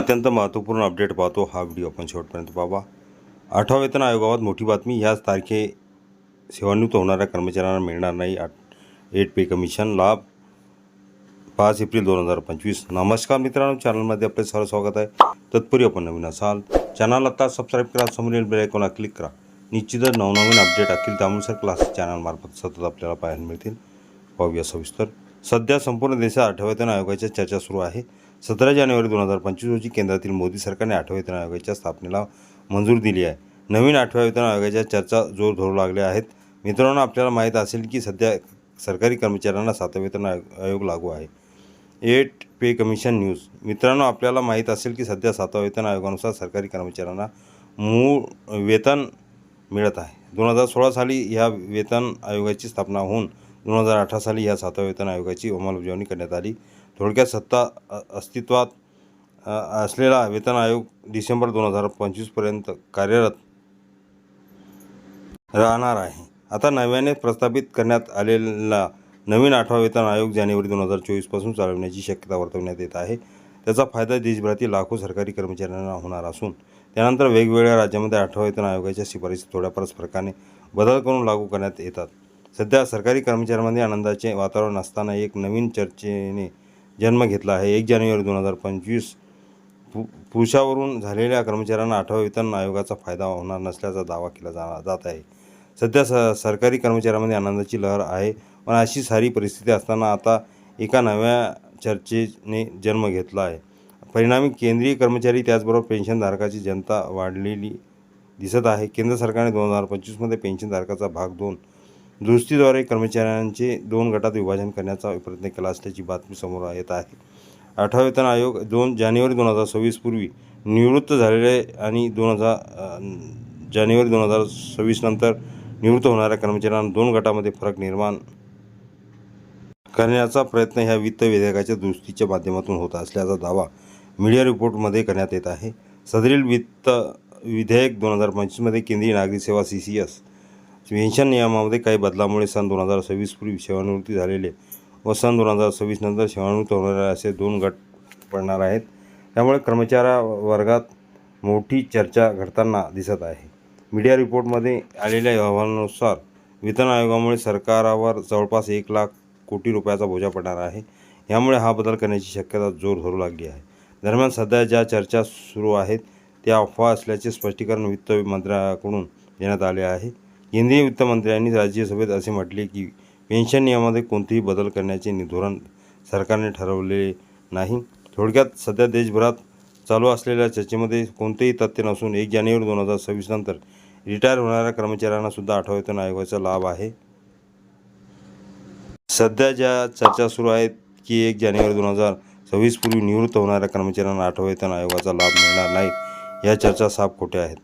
अत्यंत महत्त्वपूर्ण अपडेट पाहतो हा व्हिडिओ आपण शेवटपर्यंत पाहावा. आठवा वेतन आयोगाबाबत मोठी बातमी ह्याच तारखे सेवानिवृत्त होणाऱ्या कर्मचाऱ्यांना मिळणार नाही आठ एट पे कमिशन लाभ पाच एप्रिल दोन हजार पंचवीस. नमस्कार मित्रांनो चॅनलमध्ये आपले सर्व स्वागत आहे. तत्पूर्वी आपण नवीन असाल चॅनल आता सबस्क्राईब करा समोरील बेल आयकॉनला क्लिक करा. निश्चितच नवनवीन अपडेट अखिल त्यानुसार क्लास चॅनलमार्फत सतत आपल्याला पाहायला मिळतील. पाहूया सविस्तर. सध्या संपूर्ण देशात आठव्या वेतन आयोगाच्या चर्चा सुरू आहे. सतरा जानेवारी दोन हजार पंचवीस रोजी केंद्रातील मोदी सरकारने आठव्या वेतन आयोगाच्या स्थापनेला मंजूर दिली आहे. नवीन आठव्या वेतन आयोगाच्या चर्चा जोर धरू लागल्या आहेत. मित्रांनो आपल्याला माहीत असेल की सध्या सरकारी कर्मचाऱ्यांना सातवा वेतन आयोग आयोग लागू आहे. Eight pay commission news. मित्रांनो आपल्याला माहीत असेल की सध्या सातवा वेतन आयोगानुसार सरकारी कर्मचाऱ्यांना मूळ वेतन मिळत आहे. दोन हजार सोळा साली ह्या वेतन आयोगाची स्थापना होऊन दोन हजार अठरा साली या सातव्या वेतन आयोगाची अंमलबजावणी करण्यात आली. थोडक्यात सत्ता अस्तित्वात असलेला वेतन आयोग डिसेंबर दोन हजार पंचवीसपर्यंत कार्यरत राहणार आहे. आता नव्याने प्रस्थापित करण्यात आलेला नवीन आठवा वेतन आयोग जानेवारी दोन हजार चोवीसपासून चालवण्याची शक्यता वर्तवण्यात येत आहे. त्याचा फायदा देशभरातील लाखो सरकारी कर्मचाऱ्यांना होणार असून त्यानंतर वेगवेगळ्या राज्यामध्ये आठवा वेतन आयोगाच्या शिफारसी थोड्याफार फरकाने बदल करून लागू करण्यात येतात. सध्या सरकारी कर्मचाऱ्यांमध्ये आनंदाचे वातावरण असताना एक नवीन चर्चेने जन्म घेतला आहे. एक जानेवारी दोन हजार पंचवीस पु पुरुषावरून झालेल्या कर्मचाऱ्यांना आठवा वेतन आयोगाचा फायदा होणार नसल्याचा दावा केला जा जात आहे. सध्या स सरकारी कर्मचाऱ्यांमध्ये आनंदाची लहर आहे. पण अशी सारी परिस्थिती असताना आता एका नव्या चर्चेने जन्म घेतला आहे. परिणामी केंद्रीय कर्मचारी त्याचबरोबर पेन्शनधारकाची जनता वाढलेली दिसत आहे. केंद्र सरकारने दोन हजार पंचवीसमध्ये पेन्शनधारकाचा भाग दोन दुरुस्तीद्वारे कर्मचाऱ्यांचे दोन गटात विभाजन करण्याचा प्रयत्न केला असल्याची बातमी समोर येत आहे. आठवा वेतन आयोग दोन जानेवारी दोन हजार सव्वीस पूर्वी निवृत्त झालेले आणि दोन हजार जानेवारी दोन हजार सव्वीस नंतर निवृत्त होणाऱ्या कर्मचाऱ्यांना दोन गटामध्ये फरक निर्माण करण्याचा प्रयत्न ह्या वित्त विधेयकाच्या दुरुस्तीच्या माध्यमातून होत असल्याचा दावा मीडिया रिपोर्टमध्ये करण्यात येत आहे. सदरील वित्त विधेयक दोन हजार पंचवीसमध्ये केंद्रीय नागरी सेवा सी सी एस पेन्शन नियमामध्ये काही बदलामुळे सन दोन हजार सव्वीस पूर्वी सेवानिवृत्ती झालेले व सन दोन हजार सव्वीस नंतर सेवानिवृत्त होणारे असे दोन गट पडणार आहेत. त्यामुळे कर्मचाऱ्या वर्गात मोठी चर्चा घडताना दिसत आहे. मीडिया रिपोर्टमध्ये आलेल्या अहवालानुसार वेतन आयोगामुळे सरकारावर जवळपास एक लाख कोटी रुपयाचा बोजा पडणार आहे. यामुळे हा बदल करण्याची शक्यता जोर धरू लागली आहे. दरम्यान सध्या ज्या चर्चा सुरू आहेत त्या अफवा असल्याचे स्पष्टीकरण वित्त मंत्र्याकडून देण्यात आले आहे. केंद्रीय वित्तमंत्र्यांनी राज्यसभेत असे म्हटले की पेन्शन नियमामध्ये कोणतेही बदल करण्याचे नि- धोरण सरकारने ठरवलेले नाही. थोडक्यात सध्या देशभरात चालू असलेल्या चर्चेमध्ये कोणतेही तथ्य नसून एक जानेवारी दोन हजार सव्वीस नंतर रिटायर होणाऱ्या कर्मचाऱ्यांनासुद्धा सुद्धा आयोगाचा लाभ आहे. सध्या ज्या चर्चा सुरू आहेत की एक जानेवारी दोन हजार सव्वीस पूर्वी निवृत्त होणाऱ्या कर्मचाऱ्यांना आठवा आयोगाचा लाभ मिळणार नाही या चर्चा साफ खोट्या आहेत.